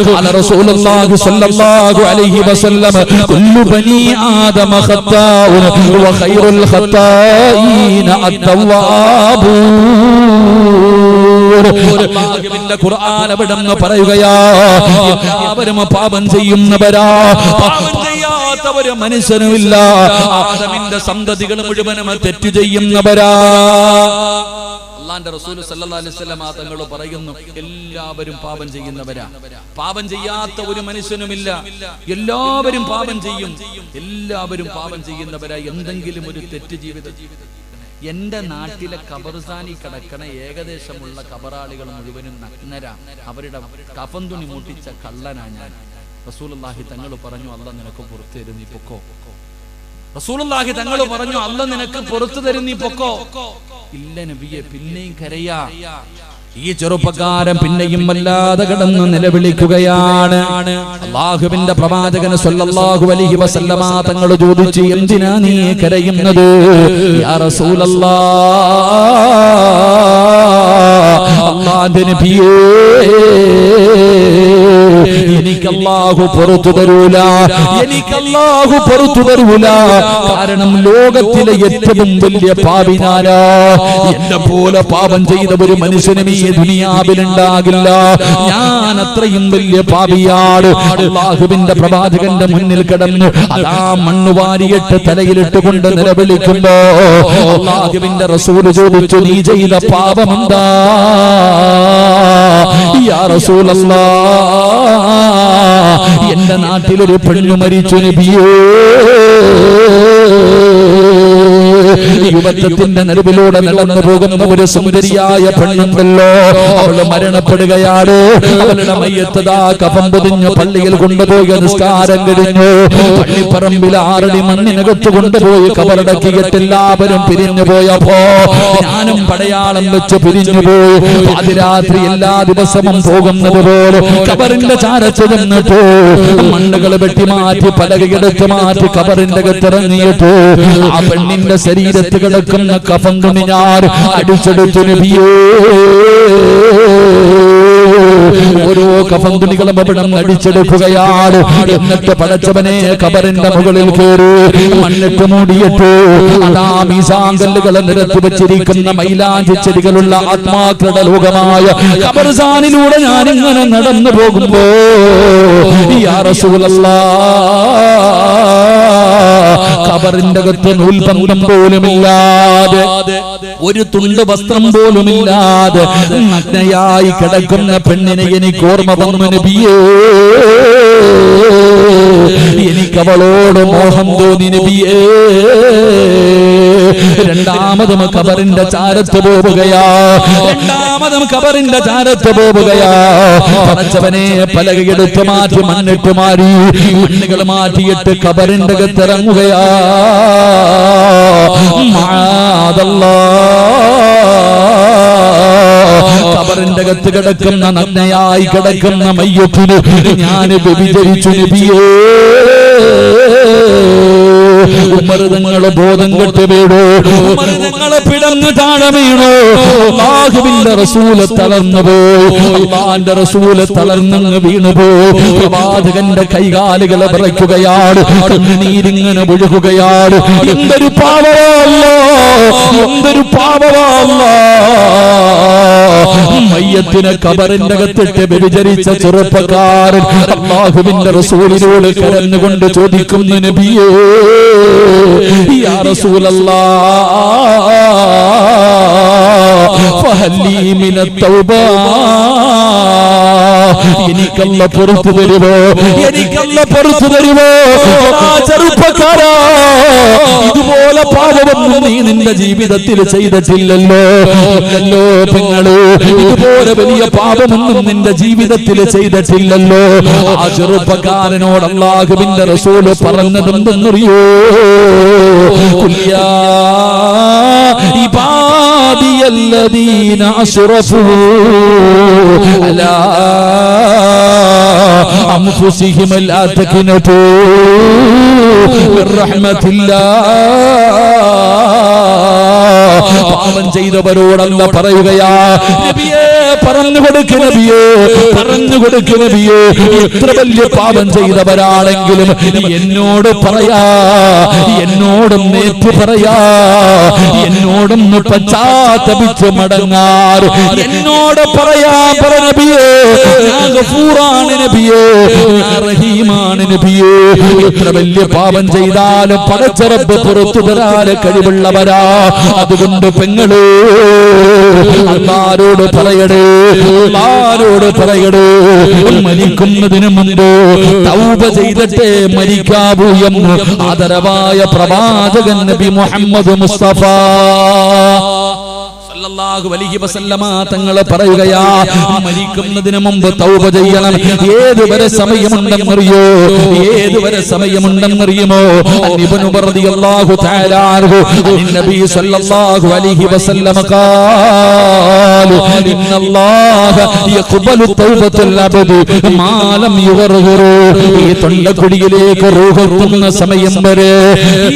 قال رسول الله صلى الله عليه وسلم كل بني آدم خطاء وخير الخطائين التوابون അള്ളാഹുവിന്റെ ഖുർആൻ അവിടെന്ന് പറയുകയാ എല്ലാവരും പാപം ചെയ്യുന്നവരാ പാപം ചെയ്യാത്ത ഒരു മനുഷ്യനുമില്ല ആദമിന്റെ സന്തതികൾ മുഴുവനും തെറ്റ് ചെയ്യുന്നവരാ അള്ളാന്റെ റസൂൽ സല്ലല്ലാഹു അലൈഹി വസല്ലം തങ്ങൾ പറയുന്നു എല്ലാവരും പാപം ചെയ്യുന്നവരാ. പാപം ചെയ്യാത്ത ഒരു മനുഷ്യനുമില്ല. എല്ലാവരും പാപം ചെയ്യും. എല്ലാവരും പാപം ചെയ്യുന്നവരാ. എന്തെങ്കിലും ഒരു തെറ്റ് ജീവിത. എന്റെ നാട്ടിലെ കബർസാനി കിടക്കണ ഏകദേശമുള്ള കബറാളികൾ മുഴുവനും നഗ്നരാ. അവരുടെ കഫം തുണി മുട്ടിച്ച കള്ളനാ ഞാൻ. റസൂലുള്ളാഹി തങ്ങൾ പറഞ്ഞു അല്ല നിനക്ക് പുറത്തു തരുന്നു പൊക്കോ. റസൂലുള്ളാഹി തങ്ങൾ പറഞ്ഞു അല്ല നിനക്ക് പുറത്തു തരും നീ പൊക്കോ. ഇല്ല നബിയെ പിന്നെയും കരയാ. ഈ ചെറുപ്പക്കാരൻ പിന്നെയും വല്ലാതെ കിടന്ന് നിലവിളിക്കുകയാണ്. അള്ളാഹുവിന്റെ പ്രവാചകന് സല്ലല്ലാഹു അലൈഹി വസല്ലമ തങ്ങൾ ചോദിച്ചു എന്തിനാ നീ കരയുന്നത്? യാ റസൂലല്ലാ. അള്ളാന്റെ നബിയേ എനിക്ക് അല്ലാഹു പുറത്തു തരൂല എനിക്ക് അല്ലാഹു പുറത്തു തരൂല കാരണം ലോകത്തിലെ ഏറ്റവും വലിയ പാപി ഞാനാ എന്നെ പോലെ പാപം ചെയ്ത ഒരു മനുഷ്യനും ഈ ദുനിയാവിലുണ്ടാകില്ല ഞാൻ അത്രയും വലിയ പാപിയാണ് അള്ളാഹുവിന്റെ പ്രവാചകന്റെ മുന്നിൽ കിടന്ന് അതാ മണ്ണ് വാരിയിട്ട് തലയിലിട്ട് കൊണ്ട് നിലവിളിക്കുമ്പോ അള്ളാഹുവിന്റെ റസൂൽ ചോദിച്ചു നീ ചെയ്ത യാ റസൂലല്ലാ എന്റെ നാട്ടിലൊരു പെണ്ണു മരിച്ചു നബിയേ. യുവത്വത്തിന്റെ നടുവിലൂടെ നടന്നു പോകുന്ന ഒരു സുന്ദരിയായ പെണ്ണുണ്ടല്ലോ. അവൾ മരണപ്പെടുകയാണ്. അവളുടെ മയ്യത്തതാ കഫം പൊതിഞ്ഞ് പള്ളിയിൽ കൊണ്ടുപോയി നിസ്കാരം കഴിഞ്ഞു. പള്ളിപ്പറമ്പിൽ ആറടി മണ്ണിനകത്ത് കൊണ്ടുപോയി കബറടക്കിയിട്ട് എല്ലാവരും പിരിഞ്ഞു പോയപ്പോ ഞാനും പടയാളം വെച്ച് പിരിഞ്ഞു പോയി. രാത്രി എല്ലാ ദിവസവും പോകുന്നത് പോലെ കബറിന്റെ ചാരത്ത് നിന്നിട്ട്. മണ്ണുകൾ വെട്ടി മാറ്റി പലകയെടുത്ത് മാറ്റി കബറിന്റെ അകത്തിറങ്ങിയിട്ട്. ആ പെണ്ണിന്റെ ശരീരത്ത് കിടക്കുന്ന കഫം തുണി ഞാൻ അടിച്ചെടുത്തു നബിയേ. ഓരോ കഫം തുണികളും അവിടെ അടിച്ചെടുക്കുകയാണ്. എന്നിട്ട് പടച്ചവനെ കബറിന്റെ മുകളിൽ കയറി മണ്ണിട്ട് മൂടിയിട്ട് അതാ മീസാങ്കല്ലുകളെ നിരത്തി വെച്ചിരിക്കുന്ന മൈലാഞ്ചി ചെടികളുള്ള ആത്മാക്കളുടെ ലോകമായ കബർസാനിലൂടെ ഞാൻ ഇങ്ങനെ നടന്നു പോകുമ്പോ യാ റസൂലല്ലാ കബറിന്റെ അകത്ത് നൂൽബന്ധം പോലുമില്ലാതെ ഒരു തുണ്ട് വസ്ത്രം പോലുമില്ലാതെ നഗ്നയായി കിടക്കുന്ന പെണ്ണിനെ എനിക്ക് ഓർമ്മ വന്നു നബിയേ. എനിക്ക് അവളോട് മോഹം തോന്നി നബിയേ. രണ്ടാമതും കബറിന്റെ ചാരത്ത് പോവുകയാ. രണ്ടാമതും കബറിന്റെ ചാരത്ത് പോവുകയാ. പടച്ചവനെ പലകയെടുത്ത് മാറ്റി മണ്ണിട്ട് മാറി മണ്ണുകൾ മാറ്റിയിട്ട് കബറിന്റെ അകത്തിറങ്ങുകയാ കബറിന്റെ അകത്ത് കിടക്കുന്ന നഗ്നയായി കിടക്കുന്ന മയ്യത്തിന് ഞാൻ വ്യഭിചരിച്ചു നബിയേ. ഉമർതങ്ങളെ ബോധം കെട്ട് വീടോ ഉമർതങ്ങളെ പിടന്ന് താഴെ വീണോ. അള്ളാഹുവിന്റെ റസൂൽ തളർന്നു പോയി. അള്ളാന്റെ റസൂൽ തളർന്നങ്ങ് വീണു പോയി. പ്രവാചകന്റെ കൈകാലുകളെ വിറയ്ക്കുകയാണ്. നീരിങ്ങനെ ഒഴുകുകയാണ് എന്തൊരു പാവമല്ലോ. എന്തൊരു പാവമല്ലോ. മയ്യത്തിനെ കബറിന്റെ അകത്തിട്ട് വ്യഭിചരിച്ച ചെറുപ്പക്കാരൻ അള്ളാഹുവിന്റെ റസൂലിനോട് കരഞ്ഞുകൊണ്ട് ചോദിക്കുന്നു നബിയേ യാ റസൂലല്ലാ എനിക്കല്ല പുറത്തു തരുമോ എനിക്കല്ല പുറത്തു തരുമോ ചെറുപ്പക്കാരാ ഇതുപോലെ പാപമൊന്നും നീ നിന്റെ ജീവിതത്തിൽ ചെയ്തിട്ടില്ലല്ലോ. അല്ലോ പെങ്ങളോ ഇതുപോലെ വലിയ പാപമൊന്നും നിന്റെ ജീവിതത്തിൽ ചെയ്തിട്ടില്ലല്ലോ. ആ ചെറുപ്പക്കാരനോട് അള്ളാഹുവിന്റെ റസൂൽ പറഞ്ഞതെന്തെന്നറിയോ? കുല്യാ الذين أشرفوا على أنفسهم لا تكنتوا من رحمة الله പാപം ചെയ്തവരോടല്ല പറയുകയാ. നബിയേ പറഞ്ഞു കൊടുക്ക് നബിയേ പറഞ്ഞു കൊടുക്ക് നബിയേ. എത്ര വലിയ പാപം ചെയ്തവരാണെങ്കിലും എന്നോട് പറയാ. എന്നോടും നേറ്റു പറയാ. എന്നോടും പശ്ചാത്തപിച്ച് മടങ്ങാർ എന്നോട് പറയാ പറ നബിയേ. ഗഫൂറാണ് നബിയേ. റഹീമാണ് നബിയേ. എത്ര വലിയ പാപം ചെയ്താലും പടച്ചറപ്പ് പുറത്തു തരാൻ കഴിവുള്ളവരാ. അതുകൊണ്ട് പെങ്ങൾ. അമ്മാരോട് പറയടേ അല്ലാരോട് പറയടേ മരിക്കുന്നതിന് മുമ്പ് തൗബ ചെയ്തിട്ടേ മരിക്കാവൂ എന്ന് ആദരവായ പ്രവാചകൻ നബി മുഹമ്മദ് മുസ്തഫ. സല്ലല്ലാഹു അലൈഹി വസല്ലമ തങ്ങൾ പറയുകയാ മരിക്കുന്നതിന് മുമ്പ് തൗബ ചെയ്യണം ഏതുവരെ സമയമുണ്ടെന്നറിയോ ഏതുവരെ സമയമുണ്ടെന്നറിയുമോ ഇബ്നു റളിയല്ലാഹു തആല അൻഹു നബി സല്ലല്ലാഹു അലൈഹി വസല്ലമ قال ان الله يقبل توبه العبد ما لم يغرغر ഈ തൊണ്ടക്കുടിയിലേക്ക് റൂഹെത്തുന്ന സമയം വരെ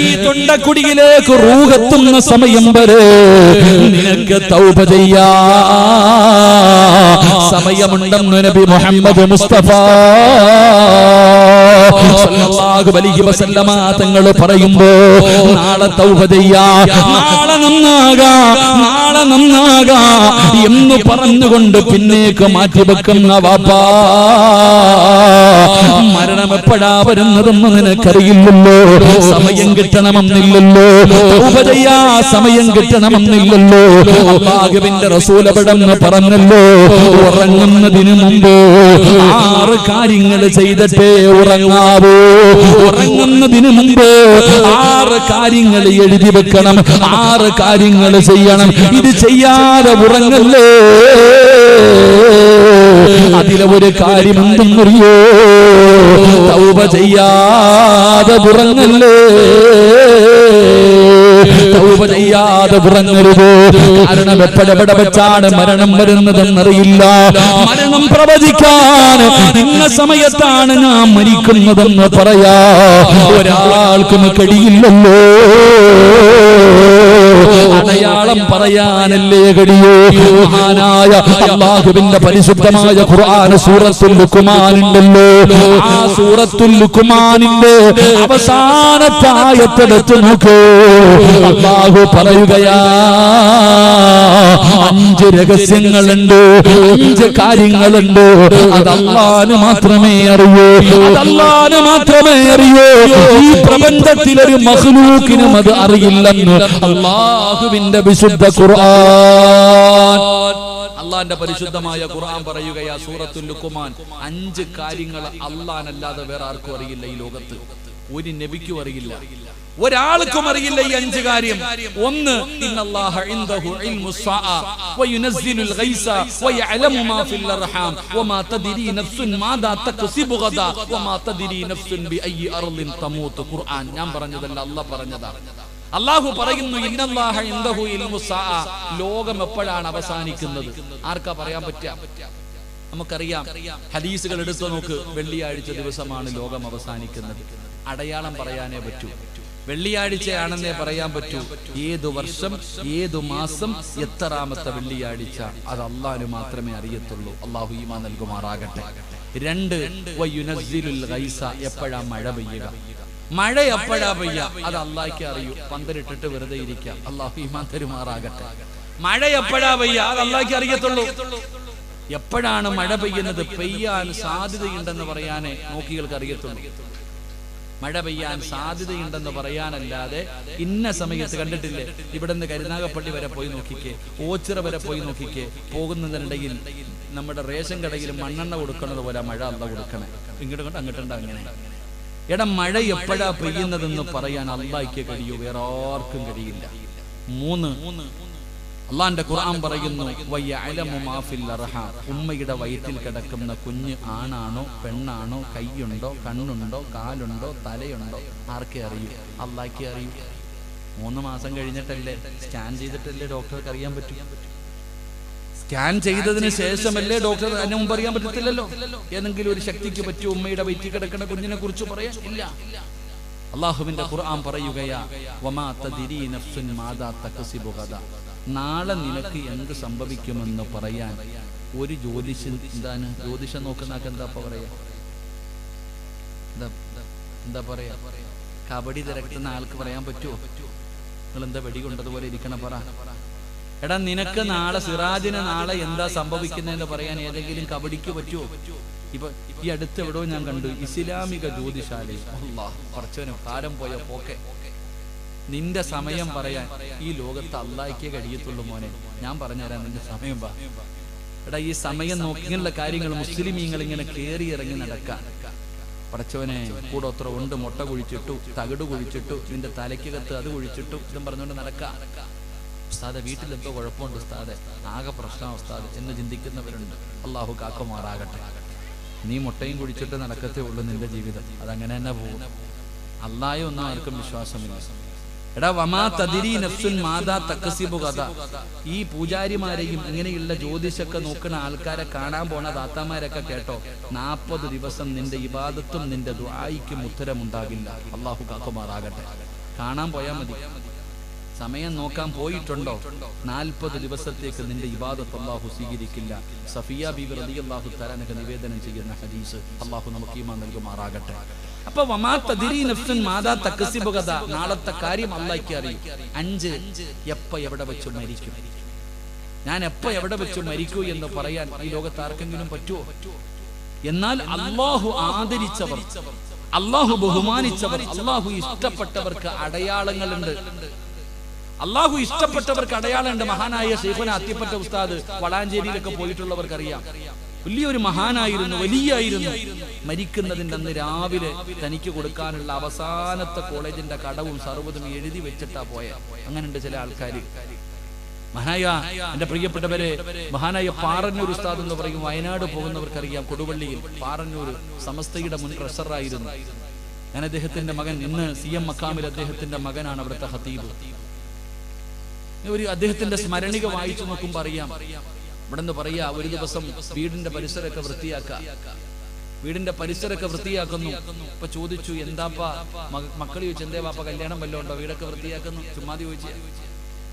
ഈ തൊണ്ടക്കുടിയിലേക്ക് റൂഹെത്തുന്ന സമയം വരെ നിനക്ക് തൗബ ചെയ്യാ. സമയമുണ്ടെന്ന് നബി മുഹമ്മദ് മുസ്തഫ. തങ്ങൾ പറയുമ്പോ നാളെ തൗബ ചെയ്യാ. നാളെ നന്നാകാ നാളെ നന്നാകാ എന്ന് പറഞ്ഞുകൊണ്ട് പിന്നേക്ക് മാറ്റി വെക്കുന്ന വാപ്പാ. മരണം എപ്പോഴാ വരുന്നതെന്ന് നിനക്കറിയില്ലല്ലോ. സമയം കിട്ടണമെന്നില്ലല്ലോ. സമയം കിട്ടണമെന്നില്ലല്ലോ. അള്ളാഹുവിന്റെ റസൂലപടം പറഞ്ഞല്ലോ. ഉറങ്ങുന്നതിന് മുമ്പ് ആറ് കാര്യങ്ങൾ ചെയ്തിട്ടേ ഉറങ്ങാവൂ. ഉറങ്ങുന്നതിന് മുമ്പ് ആറ് കാര്യങ്ങൾ എഴുതി വെക്കണം. ആറ് കാര്യങ്ങൾ ചെയ്യണം. ഇത് ചെയ്യാതെ ഉറങ്ങല്ലേ? അതിലെ ഒരു കാര്യം എന്തെന്നറിയോ? തൗബ ചെയ്യാതെ ഉറങ്ങല്ലേ? തൗബ ചെയ്യാതെ ഉറങ്ങരുത് കാരണം എപ്പോഴെവിടെ വെച്ചാണ് മരണം വരുന്നതെന്നറിയില്ല. മരണം പ്രവചിക്കാൻ ഇന്ന സമയത്താണ് ഞാൻ മരിക്കുന്നതെന്ന് പറയാ. ഒരാൾക്കും കഴിയില്ലല്ലോ അടയാളം പറയാനല്ലേ കഴിയോ മഹാനായ അള്ളാഹുവിന്റെ പരിശുദ്ധമായ ഖുർആൻ സൂറത്തുൽ ലുക്കുമാനുണ്ടല്ലോ ആ സൂറത്തുൽ ലുക്കുമാനിന്റെ അവസാനത്തായത്തെടുത്ത് നോക്കൂ. അള്ളാഹു പറയുകയാ അഞ്ച് രഹസ്യങ്ങളുണ്ട് അഞ്ച് കാര്യങ്ങളുണ്ട്. അതല്ലാന് മാത്രമേ അറിയൂ. അതല്ലാന് മാത്രമേ അറിയൂ. ഈ പ്രപഞ്ചത്തിൽ ഒരു മഹ്ലൂക്കിനും അത് അറിയില്ലെന്ന് അള്ളാഹുവിന്റെ വിശുദ്ധ ഖുർആൻ. അള്ളാന്റെ പരിശുദ്ധമായ ഖുർആൻ പറയുകയാ സൂറത്തുൽ ലുക്കുമാൻ അഞ്ച് കാര്യങ്ങൾ അള്ളാനല്ലാതെ വേറെ ആർക്കും അറിയില്ല ഈ ലോകത്ത്. ഒരു നബിക്കും അറിയില്ല. ഒരാൾക്കും അറിയില്ല ഈ അഞ്ച് കാര്യം. ഒന്ന് ഞാൻ പറഞ്ഞതല്ല അള്ളാഹു പറയുന്നു ലോകം എപ്പോഴാണ് അവസാനിക്കുന്നത്? ആർക്കാ പറയാൻ പറ്റാ നമുക്കറിയാം. ഹദീസുകൾ എടുത്തു നോക്ക്. വെള്ളിയാഴ്ച ദിവസമാണ് ലോകം അവസാനിക്കുന്നത്. അടയാളം പറയാനേ പറ്റൂ. വെള്ളിയാഴ്ചയാണെന്നേ പറയാൻ പറ്റൂ. ഏതു വർഷം ഏതു മാസം എത്രാമത്തെ വെള്ളിയാഴ്ച അത് അള്ളാഹു മാത്രമേ അറിയത്തുള്ളൂ. അള്ളാഹു ഈമാ നൽകുമാറാകട്ടെ. രണ്ട് എപ്പോഴാ മഴ പെയ്യുക? മഴ എപ്പോഴാ പെയ്യ അത് അള്ളാഹിക്ക് അറിയൂ. പന്തലിട്ടിട്ട് വെറുതെ ഇരിക്കാം അള്ളാഹു ഈമാൻ തരുമാറാകട്ടെ. മഴ എപ്പോഴാ പെയ്യ അത് അള്ളാഹിക്ക് അറിയത്തുള്ളൂ. എപ്പോഴാണ് മഴ പെയ്യുന്നത്? പെയ്യാൻ സാധ്യതയുണ്ടെന്ന് പറയാനേ നോക്കികൾക്ക് അറിയത്തുള്ളൂ. മഴ പെയ്യാൻ സാധ്യതയുണ്ടെന്ന് പറയാനല്ലാതെ ഇന്ന സമയത്ത് കണ്ടിട്ടില്ലേ? ഇവിടെ നിന്ന് കരുനാഗപ്പള്ളി വരെ പോയി നോക്കിക്കേ. ഓച്ചിറ വരെ പോയി നോക്കിക്കേ. പോകുന്നതിനിടയിൽ നമ്മുടെ റേഷൻ കടയിൽ മണ്ണെണ്ണ കൊടുക്കുന്നത് പോലെ മഴ അല്ല കൊടുക്കണേ. ഇങ്ങോട്ട് കൊണ്ട് അങ്ങോട്ട് അങ്ങനെ. എടാ മഴ എപ്പോഴാ പെയ്യുന്നതെന്ന് പറയാൻ അള്ളാഹിക്ക് കഴിയൂ. വേറെ ആർക്കും കഴിയില്ല. മൂന്ന് അള്ളാന്റെ ഖുർആൻ പറയുന്നു. ഉമ്മയുടെ വയറ്റിൽ കിടക്കുന്ന കുഞ്ഞ് ആണാണോ പെണ്ണാണോ കൈയുണ്ടോ കണ്ണുണ്ടോ കാലുണ്ടോ തലയുണ്ടോ? ആർക്കെ അറിയൂ? അള്ളാഹ്ക്കെ അറിയൂ. മൂന്ന് മാസം കഴിഞ്ഞിട്ടല്ലേ സ്കാൻ ചെയ്തിട്ടല്ലേ ഡോക്ടർക്ക് അറിയാൻ പറ്റൂ? സ്കാൻ ചെയ്തതിന് ശേഷമല്ലേ ഡോക്ടർ അതിനു മുമ്പ് അറിയാൻ പറ്റത്തില്ലല്ലോ? ഏതെങ്കിലും ഒരു ശക്തിക്ക് പറ്റിയ ഉമ്മയുടെ വയറ്റിൽ കിടക്കുന്ന കുഞ്ഞിനെ കുറിച്ച് പറയാൻ? ഇല്ല. അള്ളാഹുവിന്റെ ഖുർആൻ പറയുകയാ നാളെ നിനക്ക് എന്ത് സംഭവിക്കുമെന്ന് പറയാൻ ഒരു ജ്യോതിഷൻ എന്താണ്? ജ്യോതിഷം നോക്കുന്ന എന്താ പറയാ? എന്താ പറയാ? കബഡി തിരക്കുന്ന ആൾക്ക് പറയാൻ പറ്റുമോ നിങ്ങൾ എന്താ വെടി കൊണ്ടതുപോലെ ഇരിക്കണം പറ. എടാ നിനക്ക് നാളെ സിറാജിന് നാളെ എന്താ സംഭവിക്കുന്നതെന്ന് പറയാൻ ഏതെങ്കിലും കബഡിക്ക് പറ്റുമോ ഇപ്പൊ ഈ അടുത്ത് എവിടെയോ ഞാൻ കണ്ടു ഇസ്ലാമിക ജ്യോതിശാലയിൽ കുറച്ചവനും കാലം പോയ പോക്കെ. നിന്റെ സമയം പറയാൻ ഈ ലോകത്ത് അള്ളാഹിക്കേ കഴിയത്തുള്ളൂ മോനെ. ഞാൻ പറഞ്ഞുതരാം നിന്റെ സമയം വാ. എടാ ഈ സമയം നോക്കിയുള്ള കാര്യങ്ങൾ മുസ്ലിമീങ്ങൾ ഇങ്ങനെ കയറി ഇറങ്ങി നടക്കാൻ പടച്ചവനെ കൂടോത്ര ഉണ്ട് മുട്ട കുഴിച്ചിട്ടു തകിട് കുഴിച്ചിട്ടു നിന്റെ തലയ്ക്കകത്ത് അത് കുഴിച്ചിട്ടു ഇതും പറഞ്ഞുകൊണ്ട് നടക്കാം. ഉസ്താദെ വീട്ടിലെന്തോ കുഴപ്പമുണ്ട് ഉസ്താദെ. ആകെ പ്രശ്നം ഉസ്താദ് എന്ന് ചിന്തിക്കുന്നവരുണ്ട്. അള്ളാഹു കാക്കുമാറാകട്ടെ നീ മുട്ടയും കുഴിച്ചിട്ട് നടക്കത്തേ ഉള്ളൂ നിന്റെ ജീവിതം. അതങ്ങനെ തന്നെ പോകും. അള്ളായൊന്നും ഒന്നും ആർക്കും വിശ്വാസമില്ല. എടാ വമാ തതിരി നഫ്സുൻ മാതാ തക്കസിബു ഈ പൂജാരിമാരെയും ഇങ്ങനെയുള്ള ജ്യോതിഷൊക്കെ നോക്കുന്ന ആൾക്കാരെ കാണാൻ പോണ ദാത്താമാരൊക്കെ കേട്ടോ നാൽപ്പത് ദിവസം നിന്റെ ഇബാദത്തും നിന്റെ ദുആയിക്കും ഉത്തരമുണ്ടാകില്ല. അള്ളാഹു കാക്കുമാറാകട്ടെ കാണാൻ പോയാൽ മതി. സമയം നോക്കാൻ പോയിട്ടുണ്ടോ? നാൽപ്പത് ദിവസത്തേക്ക് നിന്റെ ഇബാദത്ത് അള്ളാഹു സ്വീകരിക്കില്ല. സഫിയ ബീബി റതി അള്ളാഹു തരാനൊക്കെ നിവേദനം ചെയ്യുന്ന ഹദീസ് അള്ളാഹു നമുക്ക് ഈമാ നൽകുമാറാകട്ടെ. അപ്പൊ നാളത്തെ കാര്യം അള്ളാഹിക്ക് അറിയും. അഞ്ച് എപ്പ എവിടെ വെച്ച് മരിക്കും? ഞാൻ എപ്പ എവിടെ വെച്ച് മരിക്കൂ എന്ന് പറയാൻ ഈ ലോകത്ത് ആർക്കെങ്കിലും പറ്റുമോ എന്നാൽ അള്ളാഹു ആദരിച്ചവർ അള്ളാഹു ബഹുമാനിച്ചവർ അള്ളാഹു ഇഷ്ടപ്പെട്ടവർക്ക് അടയാളങ്ങളുണ്ട്. അള്ളാഹു ഇഷ്ടപ്പെട്ടവർക്ക് അടയാളമുണ്ട് മഹാനായ ഷെയ്ഖുന അത്തിപ്പറ്റ ഉസ്താദ് വളാഞ്ചേരിയിലൊക്കെ പോയിട്ടുള്ളവർക്ക് അറിയാം വലിയൊരു മഹാനായിരുന്നു വലിയായിരുന്നു. മരിക്കുന്നതിന്റെ അന്ന് രാവിലെ തനിക്ക് കൊടുക്കാനുള്ള അവസാനത്തെ കോളേജിന്റെ കടവും സർവതും എഴുതി വെച്ചിട്ടാ പോയ. അങ്ങനെയുണ്ട് ചില ആൾക്കാർ മഹാനായ എന്റെ പ്രിയപ്പെട്ടവരെ മഹാനായ പാറന്നൂർ ഉസ്താദ് എന്ന് പറയും വയനാട് പോകുന്നവർക്കറിയാം കൊടുവള്ളിയിൽ പാറന്നൂർ സമസ്തയുടെ മുൻ ട്രഷറായിരുന്നു ഞാൻ അദ്ദേഹത്തിന്റെ മകൻ ഇന്ന് സി എം മക്കാമിൽ അദ്ദേഹത്തിന്റെ മകനാണ് അവിടുത്തെ ഹത്തീബ് ഒരു അദ്ദേഹത്തിന്റെ സ്മരണിക വായിച്ചു നോക്കുമ്പോ അറിയാം. ഇവിടെ നിന്ന് പറയാ ഒരു ദിവസം വീടിന്റെ പരിസരമൊക്കെ വൃത്തിയാക്ക. വീടിന്റെ പരിസരമൊക്കെ വൃത്തിയാക്കുന്നു. ഇപ്പൊ ചോദിച്ചു എന്താപ്പാ? മക്കൾ ചോദിച്ചു എന്തേ വാപ്പ കല്യാണം വല്ലതും ഉണ്ടോ? വീടൊക്കെ വൃത്തിയാക്കുന്നു. ചുമ്മാ ചോദിച്ചു.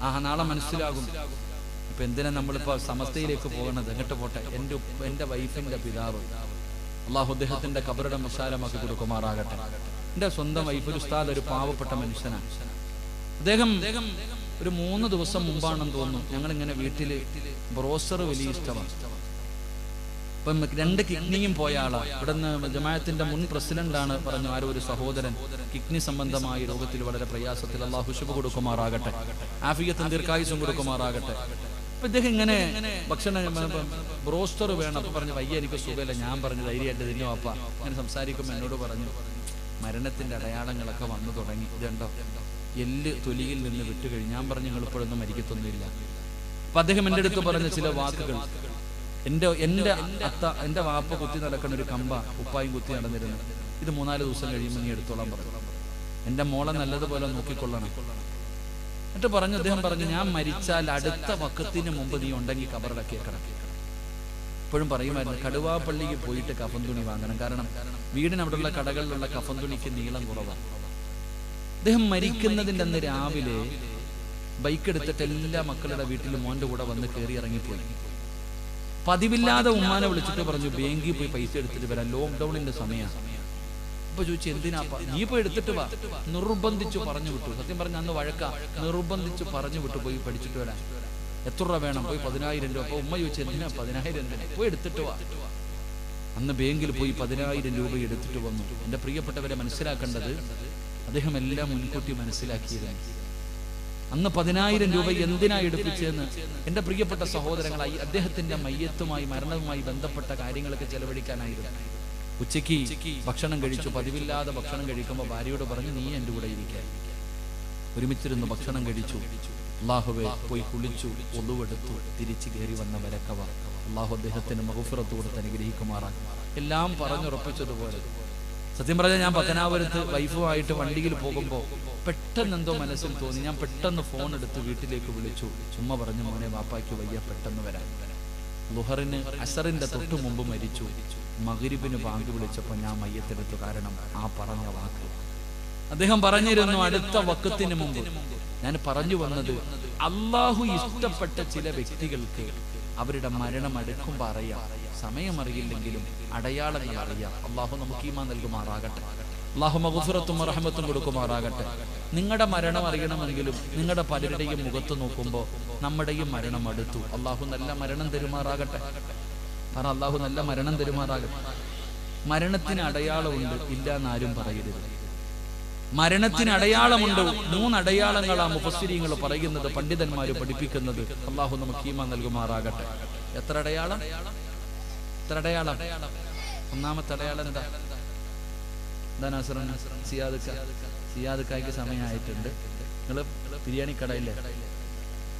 ആ നാളെ മനസ്സിലാകും. ഇപ്പൊ എന്തിനാ നമ്മളിപ്പോ സമസ്തയിലേക്ക് പോകണത്? എങ്ങോട്ട് പോട്ടെ. എന്റെ എന്റെ വൈഫിന്റെ പിതാവ്. അള്ളാഹു അദ്ദേഹത്തിന്റെ കബറുടെ മസാലമാക്കി കൊടുക്കുമാറാകട്ടെ. എന്റെ സ്വന്തം വൈഫ് ഒരു ഉസ്താദ് ഒരു പാവപ്പെട്ട മനുഷ്യനാണ്. അദ്ദേഹം ഒരു മൂന്ന് ദിവസം മുമ്പാണെന്ന് തോന്നുന്നു. ഞങ്ങൾ ഇങ്ങനെ വീട്ടിൽ ബ്രോസർ വലിയ ഇഷ്ടമാണ് ഇപ്പം രണ്ട് കിഡ്നിയും പോയ ആളാണ് ഇവിടുന്ന് ജമാഅത്തിന്റെ മുൻ പ്രസിഡന്റ് ആണ് പറഞ്ഞു ആരോ ഒരു സഹോദരൻ. കിഡ്നി സംബന്ധമായി രോഗത്തിൽ വളരെ പ്രയാസത്തിൽ അള്ളാഹു ശുഭ കൊടുക്കുമാറാകട്ടെ. ആഫിയത്തും ദീർഘായുസും കൊടുക്കുമാറാകട്ടെ. അപ്പൊ ഇദ്ദേഹം ഇങ്ങനെ ഭക്ഷണം ബ്രോസ്റ്റർ വേണം. അപ്പൊ പറഞ്ഞു വയ്യ എനിക്ക് സുഖമില്ല. ഞാൻ പറഞ്ഞു ധൈര്യമായിട്ട് ഇതിന്റെ അപ്പ. ഇങ്ങനെ സംസാരിക്കുമ്പോൾ എന്നോട് പറഞ്ഞു മരണത്തിന്റെ അടയാളങ്ങളൊക്കെ വന്നു തുടങ്ങി. ഇതുണ്ടോ? എല്ല് തൊലിയിൽ നിന്ന് വിട്ടുകഴിഞ്ഞ്. ഞാൻ പറഞ്ഞു നിങ്ങൾ ഇപ്പോഴൊന്നും മരിക്കത്തൊന്നുമില്ല. അപ്പൊ അദ്ദേഹം എന്റെ അടുത്ത് പറഞ്ഞ ചില വാക്കുകൾ. എന്റെ എന്റെ അത്ത എന്റെ വാപ്പ കുത്തി നടക്കുന്ന ഒരു കമ്പ ഉപ്പായും കുത്തി നടന്നിരുന്നു. ഇത് മൂന്നാൽ ദിവസം കഴിയുമ്പോൾ നീ എടുത്തോളാൻ പറഞ്ഞു. എന്റെ മോളെ നല്ലതുപോലെ നോക്കിക്കൊള്ളണം. എന്നിട്ട് പറഞ്ഞു അദ്ദേഹം പറഞ്ഞു ഞാൻ മരിച്ചാൽ അടുത്ത വക്കത്തിന് മുമ്പ് നീ ഉണ്ടെങ്കിൽ കബറടക്കിയേക്കണം ഇപ്പോഴും പറയുമായിരുന്നു കടുവാപ്പള്ളിക്ക് പോയിട്ട് കഫൻ തുണി വാങ്ങണം. കാരണം വീടിനവിടെയുള്ള കടകളിലുള്ള കഫൻ തുണിക്ക് നീളം കുറവാണ് അദ്ദേഹം മരിക്കുന്നതിന്റെ അന്ന് രാവിലെ ബൈക്ക് എടുത്തിട്ട് എല്ലാ മക്കളുടെ വീട്ടിൽ മോന്റെ കൂടെ വന്ന് കയറി ഇറങ്ങിപ്പോയി. പതിവില്ലാതെ ഉമ്മാനെ വിളിച്ചിട്ട് പറഞ്ഞു ബാങ്കിൽ പോയി പൈസ എടുത്തിട്ട് വരാം ലോക്ക്ഡൌണിന്റെ സമയം. അപ്പൊ ചോദിച്ചു എന്തിനാ നീ പോയി എടുത്തിട്ട് വാ. നിർബന്ധിച്ചു പറഞ്ഞു വിട്ടു. സത്യം പറഞ്ഞ അന്ന് വഴക്ക. നിർബന്ധിച്ചു പറഞ്ഞു വിട്ടു പോയി പഠിച്ചിട്ട് വരാൻ എത്ര രൂപ വേണം? പോയി പതിനായിരം രൂപ. അപ്പൊ ഉമ്മ ചോദിച്ചു എന്തിനാ പതിനായിരം രൂപ? പോയി എടുത്തിട്ട് വാ. അന്ന് ബാങ്കിൽ പോയി പതിനായിരം രൂപ എടുത്തിട്ട് വന്നു. എന്റെ പ്രിയപ്പെട്ടവരെ മനസ്സിലാക്കേണ്ടത് അദ്ദേഹം എല്ലാം മുൻകൂട്ടി മനസ്സിലാക്കിയതാണ് അന്ന് പതിനായിരം രൂപ എന്തിനാ എടുപ്പിച്ചെന്ന് എന്റെ പ്രിയപ്പെട്ട സഹോദരങ്ങളായി അദ്ദേഹത്തിന്റെ മയ്യത്തുമായി മരണവുമായി ബന്ധപ്പെട്ട കാര്യങ്ങളൊക്കെ ചെലവഴിക്കാനായിരുന്നു. ഉച്ചയ്ക്ക് ഭക്ഷണം കഴിച്ചു പതിവില്ലാതെ ഭക്ഷണം കഴിക്കുമ്പോൾ ഭാര്യയോട് പറഞ്ഞു നീ എന്റെ കൂടെ ഇരിക്കാൻ ഒരുമിച്ചിരുന്ന് ഭക്ഷണം കഴിച്ചു. അള്ളാഹുവെ പോയി കുളിച്ചു ഒതുവെടുത്തു തിരിച്ചു കയറി വന്ന വരക്കവ. അള്ളാഹു അദ്ദേഹത്തിന് മഹുഫിറത്ത് കൊടുത്ത് എല്ലാം പറഞ്ഞുറപ്പിച്ചതുപോലെ. സത്യം പറഞ്ഞാൽ ഞാൻ പത്തനാപുരത്ത് വൈഫുമായിട്ട് വണ്ടിയിൽ പോകുമ്പോൾ പെട്ടെന്ന് എന്തോ മനസ്സിൽ തോന്നി. ഞാൻ പെട്ടെന്ന് ഫോൺ എടുത്ത് വീട്ടിലേക്ക് വിളിച്ചു. ചുമ്മാ പറഞ്ഞു മോനെ വാപ്പായ്ക്ക് വയ്യ പെട്ടെന്ന് വരാൻ. ലുഹറിന് അസറിന്റെ തൊട്ടു മുമ്പ് മരിച്ചു. മകരിബിന് ബാങ്ക് വിളിച്ചപ്പോൾ ഞാൻ മയ്യത്തെടുത്തു. കാരണം ആ പറഞ്ഞ വാക്ക്. അദ്ദേഹം പറഞ്ഞിരുന്നു അടുത്ത വക്കത്തിന് മുമ്പ്. ഞാൻ പറഞ്ഞു വന്നത് അള്ളാഹു ഇഷ്ടപ്പെട്ട ചില വ്യക്തികൾക്ക് അവരുടെ മരണം അടുക്കുമ്പോൾ അറിയാം. സമയം അറിയില്ലെങ്കിലും അടയാളങ്ങൾ അറിയാം. അള്ളാഹു നമുക്ക് ഈമാ നൽകുമാറാകട്ടെ. അള്ളാഹു മഹുസുറത്തും റഹമത്തും കൊടുക്കുമാറാകട്ടെ. നിങ്ങളുടെ മരണം അറിയണമെങ്കിലും നിങ്ങളുടെ പലരുടെയും മുഖത്ത് നോക്കുമ്പോൾ നമ്മുടെയും മരണം അടുത്തു. അള്ളാഹു നല്ല മരണം തരുമാറാകട്ടെ. പറ അള്ളാഹു നല്ല മരണം തരുമാറാകട്ടെ. മരണത്തിന് അടയാളമുണ്ട് ഇല്ല എന്നാരും പറയരുത്. മരണത്തിന് അടയാളമുണ്ട്. മൂന്ന് അടയാളങ്ങളാ മുഫസ്സിരിങ്ങൾ പറയുന്നത് പണ്ഡിതന്മാർ പഠിപ്പിക്കുന്നത്. അള്ളാഹു നമുക്ക് ഈമ നൽകുമാറാകട്ടെ. എത്ര അടയാളം? എത്ര അടയാളം ഒന്നാമത്തെ അടയാളം എന്താ? സിയാദ് കായ്ക്ക് സമയമായിട്ടുണ്ട്. നിങ്ങൾ ബിരിയാണി കടയില്ലേ?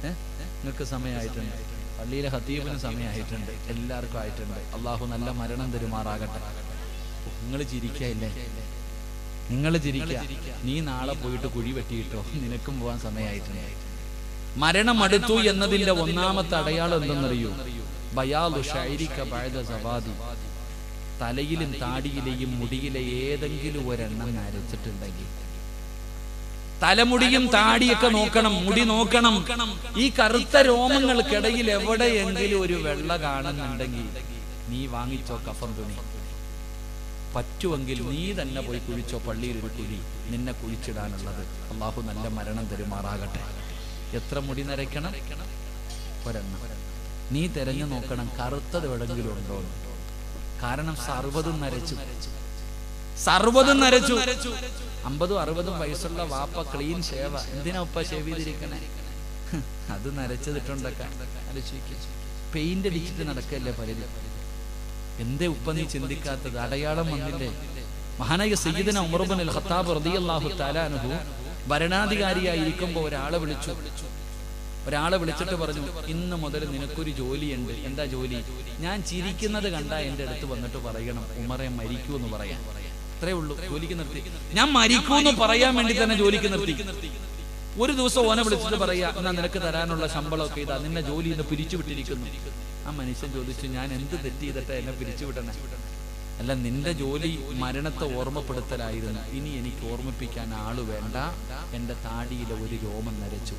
ഏ? നിങ്ങൾക്ക് സമയമായിട്ടുണ്ട്. പള്ളിയിലെ ഹത്തീബിന് സമയമായിട്ടുണ്ട്. എല്ലാവർക്കും ആയിട്ടുണ്ട്. അള്ളാഹു നല്ല മരണം തരുമാറാകട്ടെ. നിങ്ങൾ ചിരിക്കയില്ലേ നിങ്ങൾ ചിരിക്ക നീ നാളെ പോയിട്ട് കുഴി വെട്ടിയിട്ടോ? നിനക്കും പോവാൻ സമയമായിട്ടുണ്ട്. മരണം അടുത്തു എന്നതിന്റെ ഒന്നാമത്തെ അടയാളം എന്തെന്നറിയൂ? ബയാലു ഷൈരിക്ക ബഅദ സവാദി തലയിലും താടിയിലെയും മുടിയിലെ ഏതെങ്കിലും ഒരെണ്ണം നരച്ചിട്ടുണ്ടെങ്കിൽ തലമുടിയും താടിയൊക്കെ നോക്കണം മുടി നോക്കണം. ഈ കറുത്ത രോമങ്ങൾക്കിടയിൽ എവിടെയെങ്കിലും ഒരു വെള്ള കാണുന്നുണ്ടെങ്കിൽ നീ വാങ്ങിച്ചോ കഫം തുണി. പറ്റുമെങ്കിൽ നീ തന്നെ പോയി കുഴിച്ചോ പള്ളിയിൽ ഒരു കുഴി നിന്നെ കുഴിച്ചിടാനുള്ളത്. അള്ളാഹു നല്ല മരണം തരുമാറാകട്ടെ. എത്ര മുടി നരയ്ക്കണം? ഒരെണ്ണം. നീ തിരഞ്ഞു നോക്കണം കറുത്തത് എവിടെങ്കിലും ഉണ്ടോ കാരണം സർവതും നരച്ചു. സർവതും നരച്ചു. അമ്പതും അറുപതും വയസ്സുള്ള വാപ്പ ക്ലീൻ ഷേവ. എന്തിനാ ഉപ്പ ഷേവ് ചെയ്തിരിക്കണേ? അത് നരച്ചതിട്ടുണ്ടൊക്കെ. പെയിന്റ് അടിച്ചിട്ട് നടക്കല്ലേ പലരും? എന്തേ ഉപ്പ നീ ചിന്തിക്കാത്തത്? അടയാളം വന്നില്ലേ? മഹാനായ സയ്യിദിന ഉമർബൻ റളിയല്ലാഹു തആല ഒരാളെ ഭരണാധികാരിയായിരിക്കുമ്പോൾ ഒരാളെ വിളിച്ചു. ഒരാളെ വിളിച്ചിട്ട് പറഞ്ഞു ഇന്ന് മുതൽ നിനക്കൊരു ജോലിയുണ്ട്. എന്താ ജോലി? ഞാൻ ചിരിക്കുന്നത് കണ്ട എന്റെ അടുത്ത് വന്നിട്ട് പറയണം. ഉമറെ മരിക്കൂ എന്ന് പറയാൻ. അത്രേ ഉള്ളൂ. ജോലിക്ക് നിർത്തി. ഞാൻ മരിക്കൂ എന്ന് പറയാൻ വേണ്ടി തന്നെ ജോലിക്ക് നിർത്തി. ഒരു ദിവസം ഓനെ വിളിച്ചിട്ട് പറയാ എന്നാ നിനക്ക് തരാനുള്ള ശമ്പളമൊക്കെ ഇതാ നിന്നെ ജോലി ഇന്ന് പിരിച്ചു വിട്ടിരിക്കുന്നു ആ മനുഷ്യൻ ചോദിച്ചു ഞാൻ എന്ത് തെറ്റ് ചെയ്തിട്ട് എന്നെ പിരിച്ചു വിടണേ അല്ല നിന്റെ ജോലി മരണത്തെ ഓർമ്മപ്പെടുത്തലായിരുന്നു. ഇനി എനിക്ക് ഓർമ്മിപ്പിക്കാൻ ആൾ വേണ്ട. എന്റെ താടിയിലെ ഒരു രോമം നരച്ചു.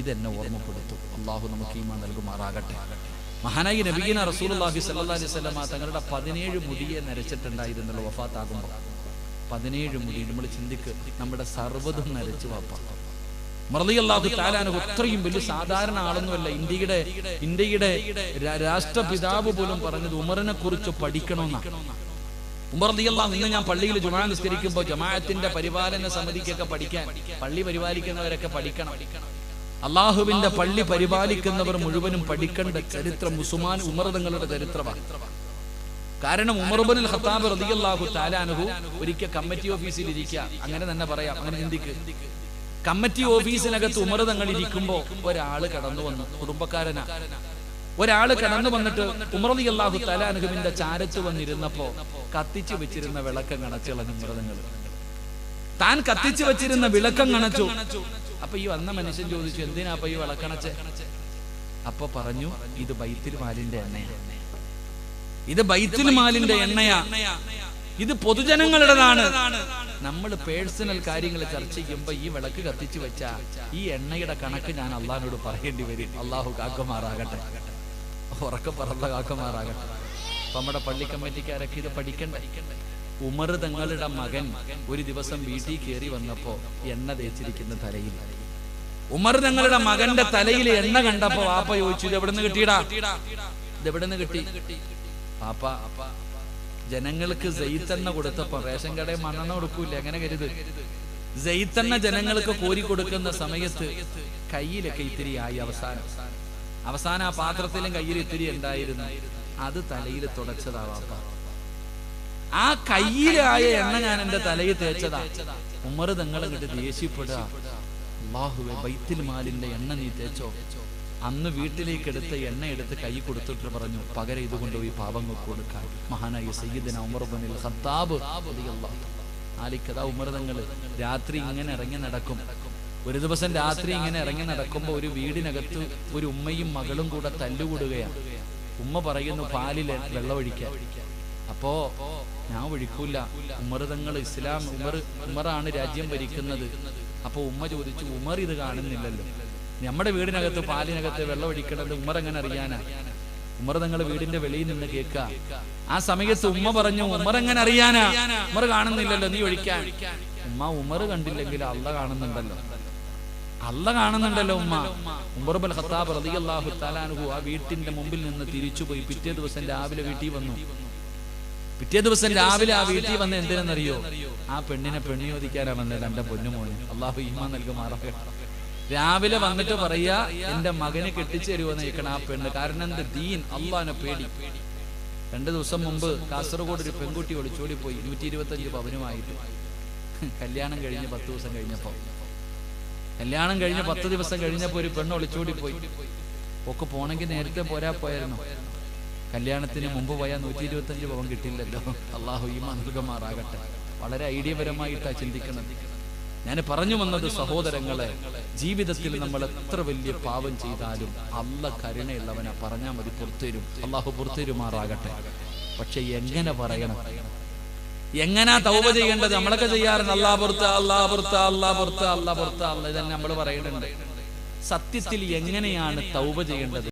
ഇതെന്നെ ഓർമ്മപ്പെടുത്തും. അള്ളാഹു നമുക്ക് ഈമാ നൽകുമാറാകട്ടെ. മഹാനായി നബീന സ്വല്ലല്ലാഹി അലൈഹി വസല്ലമ തങ്ങളുടെ പതിനേഴ് മുടിയെ നരച്ചിട്ടുണ്ടായിരുന്നല്ലോ വഫാത്താകുമ്പോൾ പതിനേഴ് മുടി നമ്മൾ ചിന്തിക്ക് നമ്മുടെ സർവതും നരച്ചു വാപ്പ. മറലിയല്ലാഹു താലാനു അത്രയും വലിയ സാധാരണ ആളൊന്നുമല്ല. ഇന്ത്യയുടെ ഇന്ത്യയുടെ രാഷ്ട്രപിതാവ് പോലും പറഞ്ഞത് ഉമറിനെ കുറിച്ച് പഠിക്കണമെന്നാണ് ഉമർ റളിയല്ലാഹു ഇന്ന് ഞാൻ പള്ളിയിൽ ജുമാ നിസ്കരിക്കുമ്പോൾ ജമാഅത്തിന്റെ പരിപാലന സമിതിക്കൊക്കെ പഠിക്കാൻ പള്ളി പരിപാലിക്കുന്നവരൊക്കെ പഠിക്കണം. അള്ളാഹുവിന്റെ പള്ളി പരിപാലിക്കുന്നവർ മുഴുവനും പഠിക്കേണ്ട ചരിത്രം മുസുമാൻ ഉമർ തങ്ങളുടെ ചരിത്രമാണ്. കാരണം ഉമർബുൽ ഖത്താബ് റതിയല്ലാഹു താലാനുഹു ഒരിക്കൽ കമ്മിറ്റി ഓഫീസിൽ ഇരിക്കുക. അങ്ങനെ തന്നെ പറയാം അങ്ങനെ ചിന്തിക്ക്. കമ്മിറ്റി ഓഫീസിനകത്ത് ഉമർ തങ്ങൾ ഇരിക്കുമ്പോ ഒരാൾ കടന്നു വന്നു കുടുംബക്കാരനാ. ഒരാൾ കടന്നു വന്നിട്ട് ഉമർ അള്ളാഹു തലാനുഹുവിന്റെ ചാരത്ത് വന്നിരുന്നപ്പോ കത്തിച്ചു വെച്ചിരുന്ന വിളക്കം കണച്ചുകളഞ്ഞു മൃതങ്ങൾ. താൻ കത്തിച്ചു വെച്ചിരുന്ന വിളക്കം കണച്ചു അപ്പൊ ഈ വന്ന മനുഷ്യൻ ചോദിച്ചു എന്തിനാ അപ്പൊ ഈ വിളക്കണച്ച്? അപ്പൊ പറഞ്ഞു ഇത് ബൈത്തിൽ മാലിന്റെ എണ്ണയാണ് ഇത് ബൈത്തുൽ മാലിന്റെ എണ്ണയാ. ഇത് പൊതുജനങ്ങളുടേതാണ്. നമ്മൾ പേഴ്സണൽ കാര്യങ്ങൾ ചർച്ച ചെയ്യുമ്പോ ഈ വിളക്ക് കത്തിച്ചു വെച്ച ഈ എണ്ണയുടെ കണക്ക് ഞാൻ അള്ളാഹിനോട് പറയേണ്ടി വരും. അള്ളാഹു കാക്കുമാറാകട്ടെ. ഉറക്കം പറന്ന കാക്കുമാറാകട്ടെ അപ്പൊ നമ്മുടെ പള്ളി കമ്മിറ്റിക്കാരൊക്കെ ഇത് പഠിക്കണ്ടേ? ഉമർ തങ്ങളുടെ മകൻ ഒരു ദിവസം വീട്ടിൽ കയറി വന്നപ്പോ എണ്ണ തേച്ചിരിക്കുന്ന തലയിൽ. ഉമർ തങ്ങളുടെ മകന്റെ തലയിൽ എണ്ണ കണ്ടപ്പോ വാപ്പ ചോദിച്ചു ഇത് എവിടെ നിന്ന് കിട്ടിയടാ കിട്ടി? വാപ്പ ജനങ്ങൾക്ക് ജയിത്തെണ്ണ കൊടുത്തപ്പോ റേഷൻ കടയിൽ മണ്ണെണ്ണ കൊടുക്കൂല അങ്ങനെ കരുത്. ജയിത്തെണ്ണ ജനങ്ങൾക്ക് കോരി കൊടുക്കുന്ന സമയത്ത് കയ്യിലൊക്കെ ഇത്തിരി ആയി അവസാനം. അവസാനം ആ പാത്രത്തിലും കയ്യിൽ ഇത്തിരി ഉണ്ടായിരുന്നു അത് തലയിൽ തുടച്ചതാ വാപ്പ. ആ കയ്യിലായ എണ്ണ ഞാൻ എന്റെ തലയിൽ തേച്ചതാ. ഉമർ നിങ്ങൾ ഇങ്ങോട്ട് ദേഷ്യപ്പെടുക. എണ്ണ നീ തേച്ചോ? അന്ന് വീട്ടിലേക്ക് എടുത്ത എണ്ണ എടുത്ത് കൈ കൊടുത്തിട്ട് പറഞ്ഞു പകരം ഇത് കൊണ്ടുപോയി പാവങ്ങൾക്ക് കൊടുക്കാൻ. മഹാനായ സയ്യിദിന ഉമർ ബനിൽ ഖത്താബ് റളിയല്ലാഹു ഉമർ ഉമർതങ്ങൾ രാത്രി ഇങ്ങനെ ഇറങ്ങി നടക്കും. ഒരു ദിവസം രാത്രി ഇങ്ങനെ ഇറങ്ങി നടക്കുമ്പോൾ ഒരു വീടിനകത്ത് ഒരു ഉമ്മയും മകളും കൂടെ തല്ലുകൂടുകയാണ്. ഉമ്മ പറയുന്നു പാലിൽ വെള്ളമൊഴിക്കാൻ അപ്പോ ഞാൻ ഒഴിക്കൂല. ഉമർ തങ്ങൾ ഇസ്ലാം ഉമർ ഉമറാണ് രാജ്യം ഭരിക്കുന്നത്. അപ്പൊ ഉമ്മ ചോദിച്ചു ഉമർ ഇത് കാണുന്നില്ലല്ലോ. നമ്മുടെ വീടിനകത്ത് പാലിനകത്ത് വെള്ളം ഒഴിക്കണത് ഉമർ എങ്ങനെ അറിയാനാ? ഉമർ തങ്ങൾ വീടിന്റെ വെളിയിൽ നിന്ന് കേൾക്ക. ആ സമയത്ത് ഉമ്മ പറഞ്ഞു ഉമർ എങ്ങനെ അറിയാനാ? ഉമർ കാണുന്നില്ലല്ലോ നീ ഒഴിക്കാൻ. ഉമ്മ ഉമർ കണ്ടില്ലെങ്കിൽ അള്ള കാണുന്നുണ്ടല്ലോ. അല്ല കാണുന്നുണ്ടല്ലോ ഉമ്മ. ഉമർബൽ ഖത്താബ് റളിയല്ലാഹു തആലാഹു ആ വീട്ടിന്റെ മുമ്പിൽ നിന്ന് തിരിച്ചു പോയി. പിറ്റേ ദിവസം രാവിലെ വീട്ടിൽ വന്നു. പിറ്റേ ദിവസം രാവിലെ ആ വീട്ടിൽ വന്ന് എന്തിനെന്നറിയോ? ആ പെണ്ണിനെ പെണ്ണിയോദിക്കാനാ വന്നത് എന്റെ പൊന്നുമോന് അള്ളാഹു ഈമാ നൽകുമാറൊക്കെ രാവിലെ വന്നിട്ട് പറയാ എന്റെ മകനെ കെട്ടിച്ചു തരുമെന്ന് ചോദിക്കണം ആ പെണ്ണ്. കാരണം എന്ത്? ദീൻ അള്ളാനെ പേടി. രണ്ടു ദിവസം മുമ്പ് കാസർഗോഡ് ഒരു പെൺകുട്ടി ഒളിച്ചോടി പോയി നൂറ്റി ഇരുപത്തി അഞ്ച് പവനുമായിട്ട്. കല്യാണം കഴിഞ്ഞ് പത്ത് ദിവസം കഴിഞ്ഞപ്പോ. കല്യാണം കഴിഞ്ഞ പത്ത് ദിവസം കഴിഞ്ഞപ്പോ ഒരു പെണ്ണ് ഒളിച്ചോടി പോയി. ഒക്കെ പോണെങ്കിൽ നേരത്തെ പോരാ പോയായിരുന്നു. കല്യാണത്തിന് മുമ്പ് പോയാൽ നൂറ്റി ഇരുപത്തഞ്ച് പവൻ കിട്ടില്ലല്ലോ അള്ളാഹു ഈ മാതൃകമാറാകട്ടെ. വളരെ ഐഡിയപരമായിട്ടാണ് ചിന്തിക്കണം ഞാൻ പറഞ്ഞു വന്നത് സഹോദരങ്ങളെ ജീവിതത്തിൽ നമ്മൾ എത്ര വലിയ പാവം ചെയ്താലും അല്ല കരുണയുള്ളവനെ. പറഞ്ഞാൽ മതി പുറത്തുവരും അള്ളാഹു പുറത്തുവരുമാറാകട്ടെ പക്ഷെ എങ്ങനെ പറയണം? എങ്ങനാ തൗബ ചെയ്യേണ്ടത്? നമ്മളൊക്കെ ചെയ്യാറുണ്ട്. അല്ലാ പുറത്ത് അല്ലാ പുറത്ത് അല്ലാ പുറത്ത് അല്ലാ പുറത്ത് അല്ല ഇതന്നെ നമ്മൾ പറയുന്നുണ്ട്. സത്യത്തിൽ എങ്ങനെയാണ് തൗബ ചെയ്യേണ്ടത്?